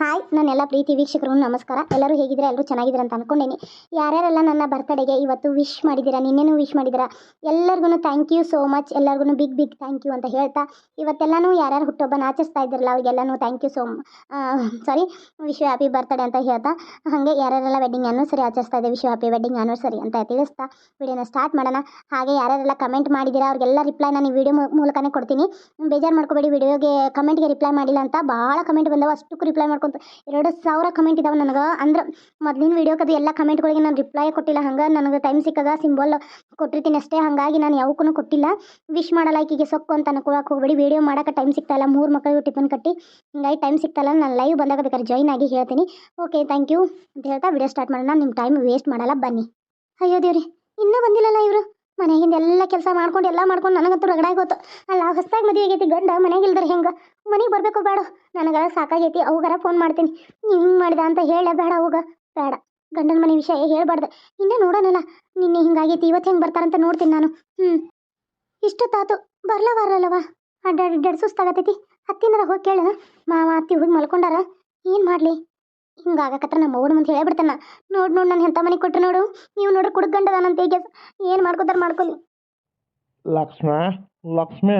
Hi, ನನ್ನೆಲ್ಲ ಪ್ರೀತಿ ವೀಕ್ಷಕರು, ನಮಸ್ಕಾರ. ಎಲ್ಲರೂ ಹೇಗಿದ್ದೀರಾ? ಎಲ್ಲರೂ ಚೆನ್ನಾಗಿದ್ದೀರ ಅಂತ ಅನ್ಕೊಂಡೇನಿ. ಯಾರ್ಯಾರೆಲ್ಲ ನನ್ನ ಬರ್ತಡೆಗೆ ಇವತ್ತು ವಿಶ್ ಮಾಡಿದ್ದೀರಾ, ನಿನ್ನೇನು ವಿಶ್ ಮಾಡಿದ್ದೀರಾ ಎಲ್ಲರಿಗೂ ಥ್ಯಾಂಕ್ ಯು ಸೋ ಮಚ್ ಎಲ್ಲರಿಗೂ ಬಿಗ್ ಬಿಗ್ ಥ್ಯಾಂಕ್ ಯು ಅಂತ ಹೇಳ್ತಾ, ಇವತ್ತೆಲ್ಲನೂ ಯಾರ್ಯಾರು ಹುಟ್ಟೊಬ್ಬನ ಆಚರಿಸ್ತಾ ಇದ್ದಾರಲ್ಲ, ಅವ್ರಿಗೆಲ್ಲನೂ thank you so sorry wish happy birthday ಅಂತ ಹೇಳ್ತಾ, ಹಾಗೆ ಯಾರ್ಯಾರೆಲ್ಲ ವೆಡ್ಡಿಂಗ್ ಆ್ಯನಿವರ್ಸರಿ ಆಚರಿಸ್ತಾ ಇದೆ ವಿಶ್ ಹ್ಯಾಪಿ ವೆಡ್ಡಿಂಗ್ ಆ್ಯನಿವರ್ಸರಿ ಅಂತ ತಿಳಿಸ್ತಾ, ವಿಡಿಯೋನ ಸ್ಟಾರ್ಟ್ ಮಾಡೋಣ. ಹಾಗೆ ಯಾರ್ಯಾರೆಲ್ಲ ಕಮೆಂಟ್ ಮಾಡಿದ್ದೀರಾ, ಅವ್ರಿಗೆಲ್ಲ ರಿಪ್ಲೈ ನಾನು ಈ ವಿಡಿಯೋ ಮೂಲಕನೇ ಕೊಡ್ತೀನಿ. ಬೇಜಾರು ಮಾಡ್ಕೋಬೇಡಿ ವಿಡಿಯೋಗೆ ಕಮೆಂಟ್ಗೆ ರಿಪ್ಲೈ ಮಾಡಿಲ್ಲ ಅಂತ ಭಾಳ ಕಮೆಂಟ್ ಬಂದವ, ಅಷ್ಟಕ್ಕೂ ರಿಪ್ಲೈ ಮಾಡ್ಕೊಂತ ಎರಡು ಸಾವಿರ ಕಮೆಂಟ್ ಇದಾವೆ ನನಗೆ. ಅಂದ್ರೆ ಮೊದಲಿನ ವಿಡಿಯೋಕ್ಕೆ ಅದು ಎಲ್ಲ ಕಮೆಂಟ್ಗಳಿಗೆ ನಾನು ರಿಪ್ಲೈ ಕೊಟ್ಟಿಲ್ಲ. ಹಂಗೆ ನನಗೆ ಟೈಮ್ ಸಿಕ್ಕಾಗ ಸಿಂಬಲ್ ಕೊಟ್ಟಿರ್ತೀನಿ ಅಷ್ಟೇ. ಹಾಗಾಗಿ ನಾನು ಯಾವಕ್ಕೂ ಕೊಟ್ಟಿಲ್ಲ. ವಿಶ್ ಮಾಡಲ್ಲ ಈಕಿಗೆ ಸೊಕ್ಕು ಅಂತ ಅನ್ಕೊಳಕ್ಕೆ ಹೋಗ್ಬೇಡಿ. ವಿಡಿಯೋ ಮಾಡೋಕೆ ಟೈಮ್ ಸಿಗ್ತಾಯಿಲ್ಲ ಮೂರು ಮಕ್ಕಳಿಗೂ ಟಿಫನ್ ಕಟ್ಟಿ. ಹಿಂಗಾಗಿ ಟೈಮ್ ಸಿಗ್ತಾಯಿಲ್ಲ ನಾನು ಲೈವ್ ಬಂದಾಗ ಬೇಕಾದ್ರೆ ಜಾಯ್ನ್ ಆಗಿ ಹೇಳ್ತೀನಿ. ಓಕೆ ಥ್ಯಾಂಕ್ ಯು ಅಂತ ಹೇಳ್ತಾ ವೀಡಿಯೋ ಸ್ಟಾರ್ಟ್ ಮಾಡೋಣ. ನಿಮ್ಮ ಟೈಮ್ ವೇಸ್ಟ್ ಮಾಡಲ್ಲ. ಬನ್ನಿ. ಅಯ್ಯೋ ದೇವ್ರಿ, ಇನ್ನೂ ಬಂದಿಲ್ಲಲ್ಲ ಇವರು. ಮನೆಗಿಂದ ಎಲ್ಲ ಕೆಲಸ ಮಾಡ್ಕೊಂಡು, ಎಲ್ಲ ಮಾಡ್ಕೊಂಡು ನನಗಂತೂ ರಗಡಾಗಿ ಗೊತ್ತು ಅಲ್ಲ, ಹೊಸ್ದಾಗಿ ಮದುವೆ ಆಗೈತಿ ಗಂಡ ಮನೆಗೆ ಇಲ್ದರೆ ಹೆಂಗೆ? ಮನೆಗೆ ಬರಬೇಕು ಬೇಡ. ನನಗೆ ಸಾಕಾಗೈತಿ ಅವುಗಾರ ಫೋನ್ ಮಾಡ್ತೀನಿ. ಹಿಂಗೆ ಮಾಡಿದ ಅಂತ ಹೇಳ ಬೇಡ ಅವಾಗ. ಬೇಡ. ಗಂಡನ ಮನೆ ವಿಷಯ ಹೇಳ್ಬಾರ್ದು. ಇನ್ನೇ ನೋಡೋಣಲ್ಲ. ನಿನ್ನೆ ಹಿಂಗಾಗೈತಿ ಇವತ್ತು ಹೆಂಗೆ ಬರ್ತಾರಂತ ನೋಡ್ತೀನಿ ನಾನು. ಹ್ಞೂ ತಾತು ಬರ್ಲವಾರಲ್ಲವ ಅಡ್ಡಾಡಿ ಅಡ್ಡಾಡಿ ಸುಸ್ತಾಗತೈತಿ. ಹತ್ತಿನರ ಹೋಗಿ ಕೇಳ. ಮಾವ ಅತ್ತಿ ಹೋಗಿ ಮಲ್ಕೊಂಡಾರ? ಏನು ಮಾಡಲಿ? ಹಿಂಗಾಗಕತ್ರ ನಮ್ಮ ಅವ್ವನ ಮುಂದೆ ಹೇಳ್ಬಿಡ್ತಾನ. ನೋಡು ನೋಡು ನಾನು ಎಂಥ ಮನೆ ಕೊಟ್ಟರು ನೋಡು. ನೀವು ನೋಡ್ರಿ ಕುಡ್ಕಂಡದಾನಂತ ಈಗ. ಏನು ಮಾಡ್ಕೋತಾರ ಮಾಡ್ಕೊಲಿ. ಲಕ್ಷ್ಮ ಲಕ್ಷ್ಮ.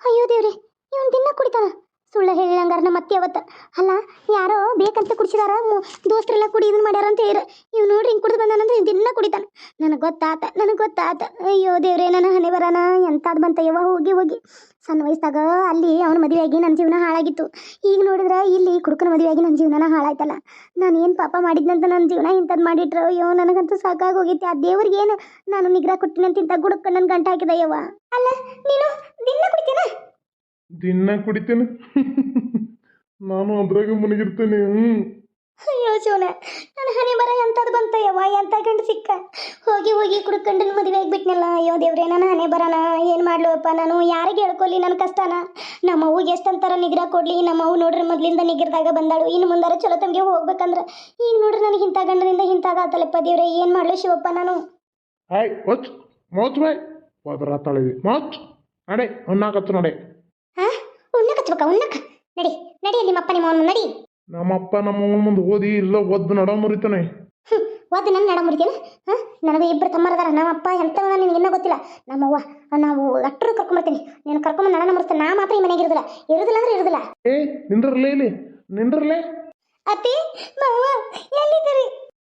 ಅಯ್ಯೋ ದೇವ್ರಿ ಇವನ್ ದಿನ ಕುಡಿತಾನ. ಸುಳ್ಳು ಹೇಳಿದಂಗಾರ ನಮ್ಮ ಅತ್ತೆ ಅವತ್ತ. ಅಲ್ಲ, ಯಾರೋ ಬೇಕಂತ ಕುಡಿಸಿದಾರ ದೋಸ್ತರೆಲ್ಲ ಕುಡಿ ಇದನ್ನ ಮಾಡ್ಯಾರ ಅಂತ ಹೇಳಿ ಇವ್ ನೋಡ್ರಿ ಹಿಂಗೆ ಕುಡಿದು ಬಂದಾನಂದ್ರೆ ದಿನ ಕುಡಿತಾನ. ನನಗೆ ಗೊತ್ತಾತ ನನಗೆ ಗೊತ್ತಾತ. ಅಯ್ಯೋ ದೇವ್ರೇ, ನನ್ನ ಹಣೆ ಬರಾನ ಬಂತ ಯಾವ ಹೋಗಿ ಹೋಗಿ. ಸಣ್ಣ ವಯಸ್ಸಾಗ ಅಲ್ಲಿ ಅವನ ಮದುವೆಯಾಗಿ ನನ್ನ ಜೀವನ ಹಾಳಾಗಿತ್ತು. ಈಗ ನೋಡಿದ್ರೆ ಇಲ್ಲಿ ಕುಡುಕನ ಮದುವೆಯಾಗಿ ನನ್ನ ಜೀವನ ಹಾಳಾಯ್ತಲ್ಲ. ನಾನು ಏನು ಪಾಪ ಮಾಡಿದ್ನಂತ ನನ್ನ ಜೀವನ ಇಂಥದ್ದು ಮಾಡಿಟ್ರು. ಅಯ್ಯೋ, ನನಗಂತೂ ಸಾಕಾಗಿ ಆ ದೇವ್ರಿಗೆ ಏನು ನಾನು ನಿಗ್ರಹ ಕೊಟ್ಟಿನಂತ ಇಂಥ ಗುಡುಕ ನನ್ನ ಗಂಟ ಹಾಕಿದ ಯವ್ವ ಅಲ್ಲ, ನೀನು ದಿನ ಕುಡಿತೀನ ದಿನ ಕುಡಿತೇನೆ. ನಾನು ಅದ್ರಾಗ ಮುನಿಗಿರ್ತೇನೆ. ಹ್ಞೂ ಅಯ್ಯೋ ಶಿವನ ನನ್ನ ಹಣೆ ಬರ ಎಂಥದ್ದು ಬಂತ ಯವ್ವ ಎಂಥ ಗಂಡು ಸಿಕ್ಕ? ಹೋಗಿ ಹೋಗಿ ಕುಡ್ಕಂಡನ ಮದುವೆ ಆಗಿಬಿಟ್ನಲ್ಲ ಅಯ್ಯೋ ದೇವ್ರೆ ನನ್ನ ಹಣೆ ಬರನ ಏನು ಮಾಡ್ಲಪ್ಪ? ನಾನು ಯಾರಿಗೆ ಹೇಳ್ಕೊಲಿ ನನ್ನ ಕಷ್ಟನ? ನಮ್ಮ ಅವ್ಗೆ ಎಷ್ಟಂತಾರ ನಿಗ್ರ ಕೊಡ್ಲಿ ನಮ್ಮ ಅವು ನೋಡ್ರಿ ಮೊದ್ಲಿಂದ ನಿಗ್ರದಾಗ ಬಂದಾಳು ಇನ್ನು ಮುಂದಾರ ಚಲೋ ತಮಗೆ ಹೋಗ್ಬೇಕಂದ್ರೆ. ಈಗ ನೋಡ್ರಿ ನನಗೆ ಇಂಥ ಗಂಡನಿಂದ ಇಂಥಾಗಾತಲ್ಲಪ್ಪ ದೇವ್ರೆ ಏನು ಮಾಡ್ಲಿ ಶಿವಪ್ಪ ನಾನು? ಹಾಯ್ ಒಚ್ ಮೋಚ್ ಬಾಯ್. ಹೋದ್ರ ತಳಿವಿ ಮೋಚ್ ನಡೆ ಉಣ್ಣಾಕತ್ತು ನಡೆ. ಉಣ್ಣಕ್ಕೆ. ಉನ್ನಕ ನಡಿ ನಡಿ ನಿಮ್ಮಪ್ಪ ನಿಮ್ಮ ಅವನು ನಡಿ ನಮ್ಮಪ್ಪ ನಮ್ಮ ಮುಂದೆ ಓದಿ ಇಲ್ಲ ಒದ್ದು ನಡ ಮುರಿತಾನೆ. ಒದ್ದು ನನ್ನ ನಡ ಮುರಿತೇನೆ? ಹಾಂ ನನಗೆ ಇಬ್ಬರು ತಮ್ಮರದಾರ. ನಮ್ಮಪ್ಪ ಎಂಥವ ನಿನಗೆ ಇನ್ನೂ ಗೊತ್ತಿಲ್ಲ. ನಮ್ಮವ್ವ ನಾವು ಅಟ್ಟರು ಕರ್ಕೊಂಬರ್ತೀನಿ. ನೀನು ಕರ್ಕೊಂಬಂದು ನಡ ಮುರಿಸ್ತೇನೆ ನಾ ಮಾತ್ರ ಈ ಮನೆಗೆ ಇರೋದಿಲ್ಲ. ಇರೋದಿಲ್ಲ ಅಂದ್ರೆ ಇರೋದಿಲ್ಲ. ಏ ನಿಂದ್ರಲೇ ಇಲ್ಲಿ? ನಿಂದ್ರಲೇ ಅತ್ತಿ ಮಾವ ಎಲ್ಲಿದ್ದೀರಿ?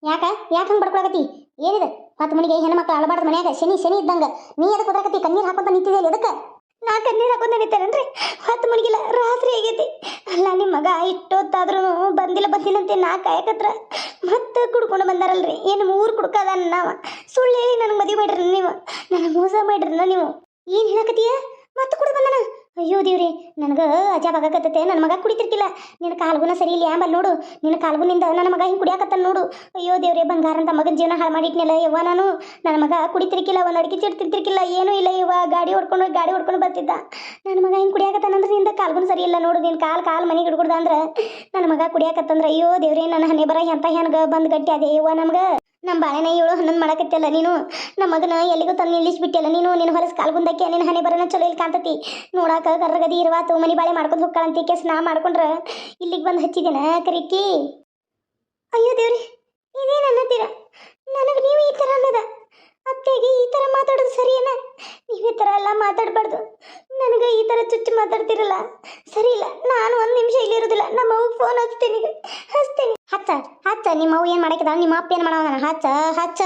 ಯಾಕ ಯಾಕೆ ಹಂಗೆ ಬಡ್ಕೊಳಕತ್ತಿ? ಏನಿದೆ? ಹತ್ತು ಮನೆಗೆ ಹೆಣ್ಮಕ್ಳು ಅಳಬಾರ್ದು ಮನ್ಯಾಗ. ಶನಿ ಶನಿ ಇದ್ದಂಗ. ನೀ ಎದಕ್ಕೆ ಹೋದ್ರಕತ್ತಿ ಕಣ್ಣೀರು ಹಾಕೊಂತ ನಿಂತಿದ್ದೆ ಎದಕ್ಕೆ? ನಾ ಕಣ್ಣೀರು ಹಾಕೊಂತ ನಿಂತೇನನ್ರಿ ಹತ್ತು ಮನೆಗಿಲ್ಲ ರಾತ್ರಿ ಆಗೈತಿ. ಅಲ್ಲ ನಿಮ್ಮ ಮಗ ಇಟ್ಟೊತ್ತಾದ್ರೂ ಬಂದಿಲ್ಲ ಬಂದಿಲ್ಲ ಅಂತ ನಾ ಕಾಯಕತ್ರ. ಮತ್ತೆ ಕುಡ್ಕೊಂಡು ಬಂದಾರಲ್ರಿ. ಏನು ಮೂರು ಕುಡ್ಕದ ನಾವ. ಸುಳ್ಳು ಹೇಳಿ ನನಗೆ ಮದುವೆ ಮಾಡ್ರಿ ನೀವು? ನನಗೆ ಮೋಸ ಮಾಡ್ರಿ ನೀವು? ಏನು ಹೇಳಕತ್ತೀಯ? ಮತ್ತೆ ಕುಡ್ದು ಬಂದನ? ಅಯ್ಯೋ ದೇವ್ರಿ, ನನಗೆ ಅಜಾಬ್ ಆಗಕತ್ತೈತೆ, ನನ್ನ ಮಗ ಕುಡಿತಿರ್ಕಿಲ್ಲ. ನಿನ್ನ ಕಾಲ್ಗುನ ಸರಿ ಇಲ್ಲ ಯಾಂಬಲ್ ನೋಡು, ನಿನ್ನ ಕಾಲ್ಗುನಿಂದ ನನ್ನ ಮಗ ಹಿಂಗೆ ಕುಡಿಯಾಕತ್ತಾನ ನೋಡು. ಅಯ್ಯೋ ದೇವ್ರೆ, ಬಂಗಾರ ಅಂತ ಮಗನ ಜೀವನ ಹಾಳು ಮಾಡಿಟ್ನಿಲ್ಲ ಯವ್ವ ನಾನು. ನನ್ನ ಮಗ ಕುಡಿತಿರ್ಕಿಲ್ಲ ಒಂದು ಅಡಿಕೆ ಚಿಡ್ತಿರ್ತಿರ್ಕಿಲ್ಲ, ಏನೂ ಇಲ್ಲ ಯವ್ವ. ಗಾಡಿ ಹೊಡ್ಕೊಂಡು ಹೋಗಿ, ಗಾಡಿ ಹೊಡ್ಕೊಂಡು ಬರ್ತಿದ್ದ. ನನ್ನ ಮಗ ಹಿಂಗೆ ಕುಡಿಯಾಕತ್ತಾನಂದ್ರೆ ನಿಂದ ಕಾಲ್ಗುನ ಸರಿ ಇಲ್ಲ ನೋಡು. ನಿನ್ನ ಕಾಲು ಕಾಲು ಮನೆಗೆ ಹಿಡ್ಕೊಡ್ದ ಅಂದ್ರೆ ನನ್ನ ಮಗ ಕುಡಿಯಾಕತ್ತಂದ್ರೆ ಅಯ್ಯೋ ದೇವ್ರಿ, ನನ್ನ ಹಣೆ ಬರ ಎಂತ ಹೆಣ್ಗೆ ಬಂದು ಗಟ್ಟಿ ಅದೇ ಯವ್ವ ನಮ್ಗೆ. ನಮ್ಮ ಬಾಳೆನ ಏಳು ಹನ್ನೊಂದು ಮಾಡಕತ್ತಲ್ಲ ನೀನು? ನಮ್ಮ ಮಗನ ಎಲ್ಲಿಗೂ ತಂದು ನಿಲ್ಲಿಸ್ಬಿಟ್ಟಲ್ಲ ನೀನು? ನಿನ್ನ ಹೊಲಸ್ ಕಾಲ್ಗುಂದಕ್ಕೆ ನಿನ್ನ ಹಣೆ ಬರನ ಚಲೋ ಇಲ್ಲಿ ಕಾಣ್ತತಿ. ನೋಡಾಕ ಕರ್ರಗದಿ ಇರುವಾತು, ಮನಿ ಬಾಳೆ ಮಾಡ್ಕೊಂಡು ಹೋಗ್ಕಳಂತಿ ಕೆಸ್ ನಾ ಮಾಡ್ಕೊಂಡ್ರ ಇಲ್ಲಿಗೆ ಬಂದು ಹಚ್ಚಿದೇನ ಕರಿಕಿ ಅಯ್ಯೋ ದೇವ್ರಿ, ಇದೇನು ಅನ್ನತ್ತೀರ? ನನಗೆ ನೀವು ಈ ಥರ ಅನ್ನದ. ಅತ್ತೆಗೆ ಈ ಥರ ಮಾತಾಡೋದು ಸರಿಯೇನ? ನೀವು ಈ ಥರ ಎಲ್ಲ ಮಾತಾಡಬಾರ್ದು. ನನಗೆ ಈ ಥರ ಚುಚ್ಚು ಮಾತಾಡ್ತಿರಲ್ಲ. ಸರಿ ಇಲ್ಲ, ನಾನು ಒಂದು ನಿಮಿಷ ಇಲ್ಲಿ ಇರೋದಿಲ್ಲ. ನಮ್ಮ ಫೋನ್ ಹಚ್ತೀನಿ. ಹಚ್ತೀನಿ. ಹಚ್ಚ ಹಚ್ಚ. ನಿಮ್ಮ ಅವು ಏನು ಮಾಡಕ್ಕಿದ ನಿಮ್ಮ ಅಪ್ಪ ಏನು ಮಾಡವ ಹಚ್ಚ ಹಚ್ಚ.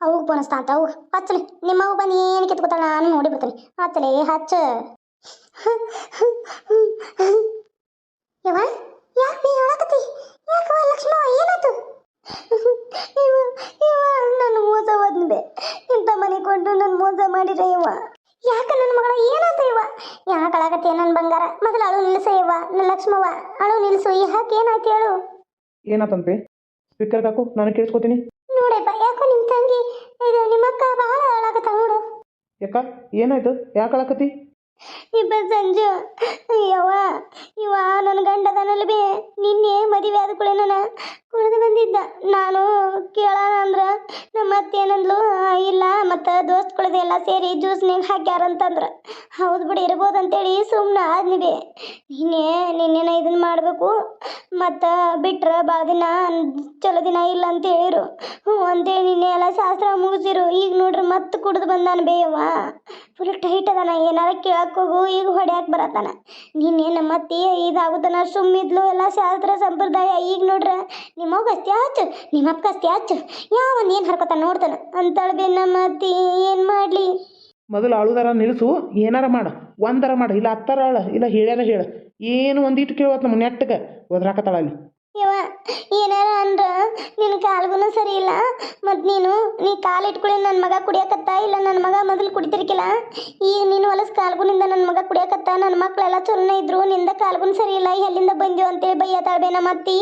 ಅವ್ಗೆ ಫೋನ್ ಹಚ್ತಾ ಅಂತ ಅವು ಹಚ್ಚಲಿ. ನಿಮ್ಮ ಅವು ಬಂದು ಏನು ಕಿತ್ಕೋತಾಳ? ನಾನು ನೋಡಿ ಬಿಡ್ತೀನಿ. ಹಚ್ಚಲಿ, ಹಚ್ಚ. ಯವ್ವ, ಯಾಕೆ ನೀ ಹೇಳಕತ್ತಿ? ಯಾಕವ್ವ ಲಕ್ಷ್ಮವ್ವ ಏನಾಯ್ತು? ಇವ ಇವ ನನ್ನ ಮೋಸ ಹೋದ್ನಿದೆ ಇಂಥ ಮನೆ ಕೊಂಡು ನನ್ನ ಮೋಸ ಮಾಡಿರ ಇವ ಯಾಕ ನನ್ನ ಮಗಳ ಏನಾಯ್ತು ಇವ ಯಾಕೆ ಅಳಾಕತ್ತೆ ನನ್ನ ಬಂಗಾರ? ಮೊದಲು ಅಳು ನಿಲ್ಲಿಸ ಇವ ನನ್ನ ಲಕ್ಷ್ಮವ್ವ. ಅಳು ನಿಲ್ಲಿಸು ಹಾಕಿ ಏನಾಯ್ತು ಹೇಳು? ಏನಾತಂತೆ ಸ್ಪೀಕರ್ ಹಾಕು ನಾನು ಕೇಳಿಸ್ಕೊತೀನಿ. ನೋಡಪ್ಪ ಯಾಕೋ ನಿಮ್ಮ ತಂಗಿ ಇದು ನಿಮ್ಮ ಅಕ್ಕ ಬಹಳ ಅಳಾಕತ್ತ ನೋಡು. ಯಾಕ? ಏನಾಯ್ತು? ಯಾಕೆ ಅಳಕತಿ ಇಬ್ಬ ಸಂಜು ಅಯ್ಯವ್ವ ಇವ ನನ್ನ ಗಂಡದನಲ್ಲಿ ಬೇ ನಿನ್ನೆ ಮದುವೆ ಆದ ಕೂಡ ನಾನು ಕುಡಿದು ಬಂದಿದ್ದ. ನಾನು ಕೇಳೋಣ ಅಂದ್ರೆ ನಮ್ಮ ಏನಂದ್ಲು "ಆ, ಇಲ್ಲ ಮತ್ತು ದೋಸ್ತ್ಗಳದ್ದು ಎಲ್ಲ ಸೇರಿ ಜ್ಯೂಸ್ನಾಗ ಹಾಕ್ಯಾರಂತಂದ್ರೆ ಹೌದು ಬಿಡಿ ಇರ್ಬೋದು ಅಂತೇಳಿ ಸುಮ್ಮನೆ ಬೇ ನಿನ್ನೆ ನಿನ್ನೆನ ಇದನ್ನ ಮಾಡಬೇಕು. ಮತ್ತು ಬಿಟ್ರೆ ಭಾಳ ದಿನ ಚಲೋ ದಿನ ಇಲ್ಲ ಅಂತ ಹೇಳಿರು ಹ್ಞೂ ಅಂತೇಳಿ ನಿನ್ನೆ ಎಲ್ಲ ಶಾಸ್ತ್ರ ಮುಗಿಸಿರು. ಈಗ ನೋಡ್ರಿ ಮತ್ತೆ ಕುಡಿದು ಬಂದಾನ ಬೇಯವ್ವ. ಫುಲ್ ಟೈಟ್ ಅದಾನ ಏನಾರ ಹೋಗು ಈಗ ಹೊಡ್ಯಾಕ ಬರತ್ತಾನ. ನೀನೆ ನಮ್ಮ ಅತ್ತಿ ಇದಾಗುತ್ತಾನ ಸುಮ್ಮಿದ್ಲು ಎಲ್ಲ ಶಾಸ್ತ್ರ ಸಂಪ್ರದಾಯ. ಈಗ ನೋಡ್ರ ನಿಮ್ಮವ್ ಅಸ್ತಿ ಹಚ್ಚು ನಿಮ್ಮಪ್ಪ ಕಸ್ತಿ ಹಚ್ಚು ಯಾವ ಏನು ಹರ್ಕೊತಾನ ನೋಡ್ತಾನ? ಅಂತೇಳಿ ಬೇ ನಮ್ಮ ಅತ್ತಿ ಏನು ಮಾಡ್ಲಿ? ಮೊದಲು ಅಳುದಾರ ನಿಲ್ಸು, ಏನಾರ ಮಾಡು. ಒಂದರ ಮಾಡು. ಇಲ್ಲ ಹತ್ತಾರ ಅಳ ಇಲ್ಲ ಹೇಳ್ಯಾರ ಹೇಳು. ಏನು ಒಂದಿಟ್ಟು ಕೇಳವತ್ತು ನಮ್ಮ ನೆಟ್ಟಗೆ ಒದ್ರಾಕತ್ತಾಳ ಅಲ್ಲಿ. ಯವ್ವ ಏನಾರ ಅಂದ್ರ ನಿನ್ ಕಾಲ್ಗುನು ಸರಿ ಇಲ್ಲ ಮತ್ತು ನೀನು ನೀ ಕಾಲು ಇಟ್ಕೊಳ್ಳಿ ನನ್ನ ಮಗ ಕುಡಿಯಕತ್ತ ಇಲ್ಲ ನನ್ನ ಮಗ ಮೊದಲು ಕುಡಿತಿರ್ಕಿಲ್ಲ? ಈಗ ನೀನು ಹೊಲಸ್ ಕಾಲ್ಗುನಿಂದ ನನ್ನ ಮಗ ಕುಡಿಯಕತ್ತ ನನ್ನ ಮಕ್ಕಳೆಲ್ಲ ಚಲೋನೇ ಇದ್ರು ನಿಂದ ಕಾಲ್ಗುನ್ ಸರಿ ಇಲ್ಲ ಎಲ್ಲಿಂದ ಬಂದ್ಯೋ ಅಂತೇಳಿ ಬೈಯತಾಳ್ಬೇ ನಮ್ಮ ಅತ್ತಿ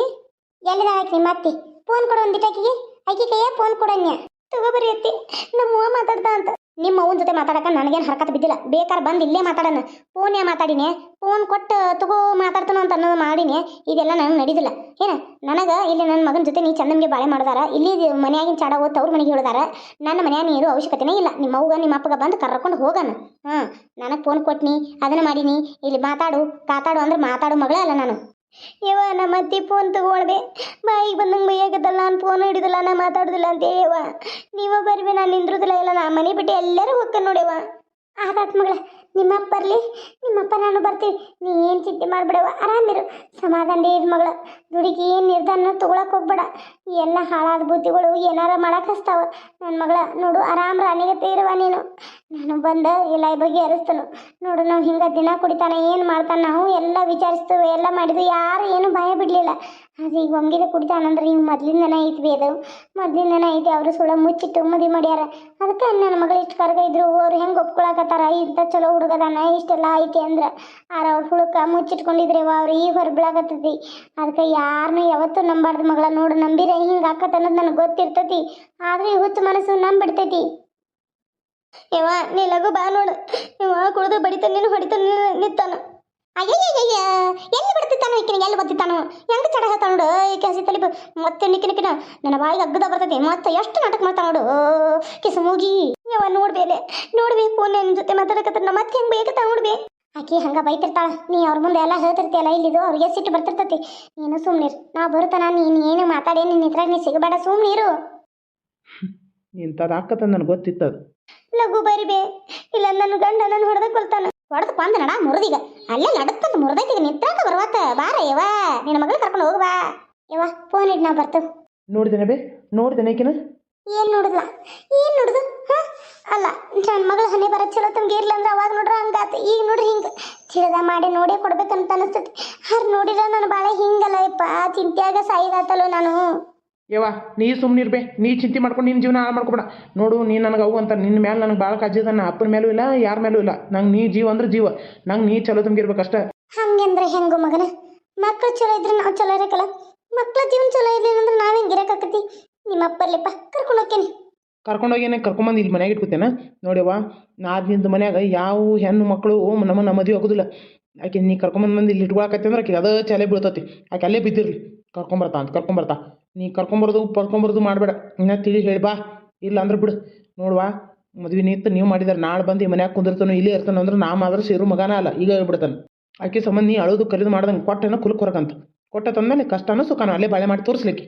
ಎಲ್ಲಿದ ಆಯ್ತು ಮತ್ತಿ? ಫೋನ್ ಕೊಡು ಒಂದಿಟ್ಟು ಆಕಿಗೆ. ಆಕಿ ಕೈಯ ಫೋನ್ ಕೊಡನ್ಯ. ತಗೋಬರಿ ಅತ್ತಿ ನಮ್ಮ ಮಾತಾಡ್ತಾ ಅಂತ. ನಿಮ್ಮ ಅವನ ಜೊತೆ ಮಾತಾಡಕ ನನಗೇನು ಹರಕತ್ ಬಿದ್ದಿಲ್ಲ. ಬೇಕಾದ್ರೆ ಬಂದು ಇಲ್ಲೇ ಮಾತಾಡೋಣ ಫೋನೇ ಮಾತಾಡಿನಿ. ಫೋನ್ ಕೊಟ್ಟು ತಗೋ ಮಾತಾಡ್ತಾನೋ ಅಂತ ಅನ್ನೋದು ಮಾಡಿನಿ. ಇದೆಲ್ಲ ನನಗೆ ನಡೀದಿಲ್ಲ. ಏನ? ನನಗೆ ಇಲ್ಲಿ ನನ್ನ ಮಗನ ಜೊತೆ ನೀ ಚಂದಮ್ಗೆ ಬಾಳೆ ಮಾಡ್ದಾರ. ಇಲ್ಲಿ ಮನೆಯಾಗಿನ ಚಾಡ ಓದ್ ತವ್ರ ಮನೆಗೆ ಹೇಳಿದಾರ. ನನ್ನ ಮನ್ಯಾಗ ನೀರು ಅವಶ್ಯಕತೆನೇ ಇಲ್ಲ. ನಿಮ್ಮ ಅವ್ಗ, ನಿಮ್ಮ ಅಪ್ಪಗ ಬಂದು ಕರ್ಕೊಂಡು ಹೋಗೋಣ ಹಾಂ ನನಗೆ ಫೋನ್ ಕೊಟ್ನಿ, ಅದನ್ನು ಮಾಡೀನಿ. ಇಲ್ಲಿ ಮಾತಾಡು, ಕಾತಾಡು ಅಂದ್ರೆ ಮಾತಾಡು ಮಗಳೇ ಅಲ್ಲ ನಾನು. ಯವ್ವ, ನಮ್ಮ ಅತ್ತಿ ಫೋನ್ ತಗೊಳ್ದೆ ಬಾಯಿಗೆ ಬಂದಂಗೆ ಬೈಯಾಗತ್ತಲ್ಲ ನಾನು ಫೋನ್ ಹಿಡಿದಿಲ್ಲ, ನಾ ಮಾತಾಡುದಿಲ್ಲ ಅಂತ ಯವ್ವ. ನೀವ ಬರ್ಬಿ, ನಾನು ನಿಂದ್ರುದಿಲ್ಲ ಇಲ್ಲ ನಾ ಮನೆ ಬಿಟ್ಟು ಎಲ್ಲರೂ ಹೋಗ್ತಾನೆ ನೋಡ್ಯವ ಆದಾತ್ ಮಗಳ, ನಿಮ್ಮಪ್ಪ ಬರಲಿ? ನಿಮ್ಮಪ್ಪ, ನಾನು ಬರ್ತೀವಿ ನೀ ಏನು ಚಿಂತೆ ಮಾಡ್ಬಿಡವ ಆರಾಮಿರು. ಸಮಾಧಾನ ಇದ್ ಮಗಳ. ದುಡಿಗೆ ಏನು ನಿರ್ಧಾರ ತಗೊಳಕ್ ಹೋಗ್ಬೇಡ. ಎಲ್ಲ ಹಾಳಾದ ಬುದ್ಧಿಗಳು ಏನಾರ ಮಾಡಕ್ ಹಸ್ತಾವ ನನ್ನ ಮಗಳ, ನೋಡು ಆರಾಮ್ ರಾಣಿಗತ್ತೆ ಇರುವ ನೀನು. ನಾನು ಬಂದ ಎಲ್ಲ ಬಗೆಹರಿಸ್ತನು ನೋಡು, ನಾವು ಹಿಂಗ ದಿನ ಕುಡಿತಾನೆ, ಏನು ಮಾಡ್ತಾನೆ, ನಾವು ಎಲ್ಲ ವಿಚಾರಿಸ್ತೇವೆ ಎಲ್ಲ ಮಾಡಿದ್ವಿ, ಯಾರು ಏನು ಭಯ ಬಿಡಲಿಲ್ಲ. ಅದು ಈಗ ಒಮ್ಗಿದ ಕುಡಿತಾನಂದ್ರೆ ಹಿಂಗೆ ಮೊದ್ಲಿಂದನೇ ಐತಿ ಅದು. ಮೊದ್ಲಿಂದನ ಐತಿ, ಅವರು ಸುಳ ಮುಚ್ಚಿಟ್ಟು ಮದಿ ಮಾಡ್ಯಾರ. ಅದಕ್ಕೆ ನನ್ನ ಮಗಳು ಇಷ್ಟು ಕರ್ಗ ಇದ್ರು ಅವ್ರು ಹೆಂಗೆ ಒಪ್ಕೊಳಕತ್ತಾರ ಇಂಥ ಚಲೋ ಹುಡುಗದಾನ, ಇಷ್ಟೆಲ್ಲ ಐತಿ ಅಂದ್ರ. ಆರ ಅವ್ರ ಹುಳುಕ ಮುಚ್ಚಿಟ್ಕೊಂಡಿದ್ರೆ ಅವ್ರು ಹೊರ ಬಿಳಾಕತ್ತತಿ ಅದಕ್ಕೆ ಯಾರನ್ನೂ ಯಾವತ್ತೂ ನಂಬಾರ್ದು ಮಗಳ, ನೋಡು, ನಂಬಿರ ಹಿಂಗೆ ಆಕತ್ತ ಅನ್ನೋದು ನನಗೆ ಗೊತ್ತಿರ್ತೈತಿ. ಆದ್ರೆ ಈ ಹುಚ್ಚು ಮನಸ್ಸು ನಂಬಿಡ್ತೈತಿ. ಯವ್ವ ನೀ ಲಗು ಬಾ ನೋಡು. ಇವ ಕುಡಿದು ಬಡಿತಾನ, ನೀನು ಹೊಡಿತಾನ ನಿಂತಾನ. ಅಯ್ಯಯ್ಯಯ್ಯ ಎಲ್ಲಿ ಬಿಡ್ತಿತ್ತಾನೋ ಈಕಿನ, ಎಲ್ಲಿ ಬರ್ತಿತ್ತಾನೋ ಹೆಂಗ್ ಚಡ ಹೇಳ್ತಾನ ನೋಡು, ಈಕೆ ಹಸಿ ತಲೆ ಮತ್ತೆ ನಿಕ್ಕಿನ ನನ್ನ ಬಾಯಿಗೆ ಅಗ್ಗದ ಬರ್ತೈತಿ, ಮತ್ತೆ ಎಷ್ಟು ನಾಟಕ ಮಾಡ್ತಾನ ನೋಡು. ಕಿಸ ಮೂಗಿ. ಯವ್ವ ನೋಡ್ಬೇಲೆ, ನೋಡ್ಬೇ, ಫೋನ್ ನಿನ್ ಜೊತೆ ಮಾತಾಡಕತ್ತ ನಮ್ಮ ಮತ್ತೆ ಹೆಂಗ್ ಬೇಕತ್ತ ನೋಡ್ಬೇ. ಆಕಿ ಹಂಗ ಬೈತಿರ್ತಾಳ, ನೀ ಅವ್ರ ಮುಂದೆ ಎಲ್ಲ ಹೇಳ್ತಿರ್ತೀಯಲ್ಲ, ಇಲ್ಲಿದು ಅವ್ರಿಗೆ ಸಿಟ್ಟು ಬರ್ತಿರ್ತೈತಿ. ನೀನು ಸುಮ್ನಿರ್ ನಾ ಬರ್ತಾನ ನೀನು ಏನು ಮಾತಾಡಿ ನಿನ್ನ ಇದ್ರಾಗ ನೀ ಸಿಗಬೇಡ ಸುಮ್ನಿರು ಇಂಥದ್ದು ಹಾಕತ್ತ ನನಗೆ ಗೊತ್ತಿತ್ತದು. ಲಘು ಬರಿಬೇ ಇಲ್ಲ ನನ್ನ ಗಂಡ ನನ್ನ ಹೊಡೆದ ಕೊಲ್ತಾನ. ಹೊಡೆದು ಬಂದ ನಡ ಮುರಿದೀಗ. ಅಲ್ಲೇ ನಡತ್ತಂತ ಮುರಿದೈತಿ ಈಗ ನಿಂತಾಕ ಬರುವತ್ತ. ಬಾರ ಯವ್ವ. ನಿನ್ನ ಮಗಳು ಕರ್ಕೊಂಡು ಹೋಗ್ ಬಾ. ಯವ್ವ ಫೋನ್ ಇಡ್ ನಾ ಬರ್ತೇವೆ ನೋಡಿದೇನೆ ಬೇ. ನೋಡಿದೇನೆ ಈಕಿನ? ಏನ್ ನೋಡಿದ್ಲ? ಏನ್ ನೋಡುದು? ಹ? ಅಲ್ಲ ನನ್ನ ಮಗಳ ಹನಿ ಬರ ಚಲೋ ತಮ್ಗೆ ಇರ್ಲಿ ಅಂದ್ರೆ ಅವಾಗ ನೋಡ್ರ ಹಂಗಾತ ಈಗ ನೋಡ್ರಿ ಹಿಂಗ. ಚಿಡದ ಮಾಡಿ ನೋಡೇ ಕೊಡ್ಬೇಕಂತ ಅನಿಸ್ತೈತಿ. ಹರ್ ನೋಡಿರ ನನ್ನ ಬಾಳೆ ಹಿಂಗಲ್ಲ ಯಪ್ಪ ಚಿಂತ್ಯಾಗ ಸಾಯಿದಾತಲ್ಲೋ ನಾನು. ಯವ್ವ ನೀ ಸುಮ್ಮನಿರ್ಬೇ ನೀ ಚಿಂತೆ ಮಾಡ್ಕೊಂಡು ನಿನ್ನ ಜೀವನ ಹಾಳು ಮಾಡ್ಕೊಬೇಡ. ನೋಡು ನೀ ನನಗೆ ಅವು ಅಂತ ನಿನ್ನ ಮೇಲೆ ನನಗೆ ಭಾಳ ಕಾಜಿ ಅದ ನಾ ಅಪ್ಪನ ಮೇಲೂ ಇಲ್ಲ ಯಾರ ಮೇಲೂ ಇಲ್ಲ. ನಂಗೆ ನೀ ಜೀವ ಅಂದ್ರೆ ಜೀವ. ನಂಗೆ ನೀ ಚಲೋ ತುಂಬಿರ್ಬೇಕಷ್ಟೇ ಹಂಗಂದ್ರೆ ಹೆಂಗು ಮಗನ? ಮಕ್ಕಳು ಚಲೋ ಇದ್ರೆ ನಾವು ಚಲೋ ಇರಕಲ್ಲ? ಮಕ್ಕಳ ಜೀವನ ಚಲೋ ಇರ್ಲಿಲ್ಲ ಅಂದ್ರೆ ನಾವ್ ಹೆಂಗ್ ಇರಕಾಕತಿ ನಿಮ್ಮ ಅಪ್ಪರ್ಲಿಪ್ಪ ಕರ್ಕೊಂಡು ಹೋಗ್ತೇನೆ ಕರ್ಕೊಂಡೋಗೇನೆ ಕರ್ಕೊಂಬಂದು ಇಲ್ಲಿ ಮನೆಗೆ ಇಟ್ಕೊತೇನೆ? ನೋಡ್ಯವ ನಾದ್ನಿಂದ ಮನ್ಯಾಗ ಯಾವ ಹೆಣ್ಣು ಮಕ್ಕಳು ನಮ್ಮ ನಮ್ಮ ಮದುವೆ ಆಗೋದಿಲ್ಲ. ಆಕೆ ನೀ ಕರ್ಕೊಂಬಂದು ಬಂದು ಇಲ್ಲಿ ಇಟ್ಕೊಳಕತ್ತೆ ಅಂದ್ರೆ ಆಕೆ ಅದೇ ಚಾಲೆ ಬೀಳ್ತತಿ. ಆಕೆ ಅಲ್ಲೇ ಬಿದ್ದಿರ್ಲಿ. ಕರ್ಕೊಂಬರ್ತಾ ಅಂತ ಕರ್ಕೊಂಬರ್ತಾ. ನೀ ಕರ್ಕೊಂಬರೋದು, ಪರ್ಕೊಂಬರೋದು ಮಾಡಬೇಡ. ಇನ್ನ ತಿಳಿ ಹೇಳಿ ಬಾ. ಇಲ್ಲ ಅಂದ್ರೆ ಬಿಡು. ನೋಡುವ, ಮದುವೆ ನಿಂತು ನೀವು ಮಾಡಿದಾರೆ. ನಾಳೆ ಬಂದು ಈ ಮನ್ಯಾಗ ಕುಂದಿರ್ತಾನೋ, ಇಲ್ಲೇ ಇರ್ತಾನೆ ಅಂದ್ರೆ ನಾ ಮಾತ್ರ ಸೇರು ಮಗನ ಅಲ್ಲ. ಈಗ ಹೇಳ್ಬಿಡ್ತಾನೆ. ಆಕೆ ಸಂಬಂಧ ನೀ ಅಳೋದು ಕಲಿದು ಮಾಡ್ದಂಗೆ ಕೊಟ್ಟೆನ ಕುಲಕ್ಕೆ ಹೊರಗಂತ. ಕೊಟ್ಟ ತಂದ್ಮೇಲೆ ಕಷ್ಟನೋ ಸುಖನೋ ಅಲ್ಲೇ ಬಾಳೆ ಮಾಡಿ ತೋರಿಸ್ಲಿಕ್ಕೆ.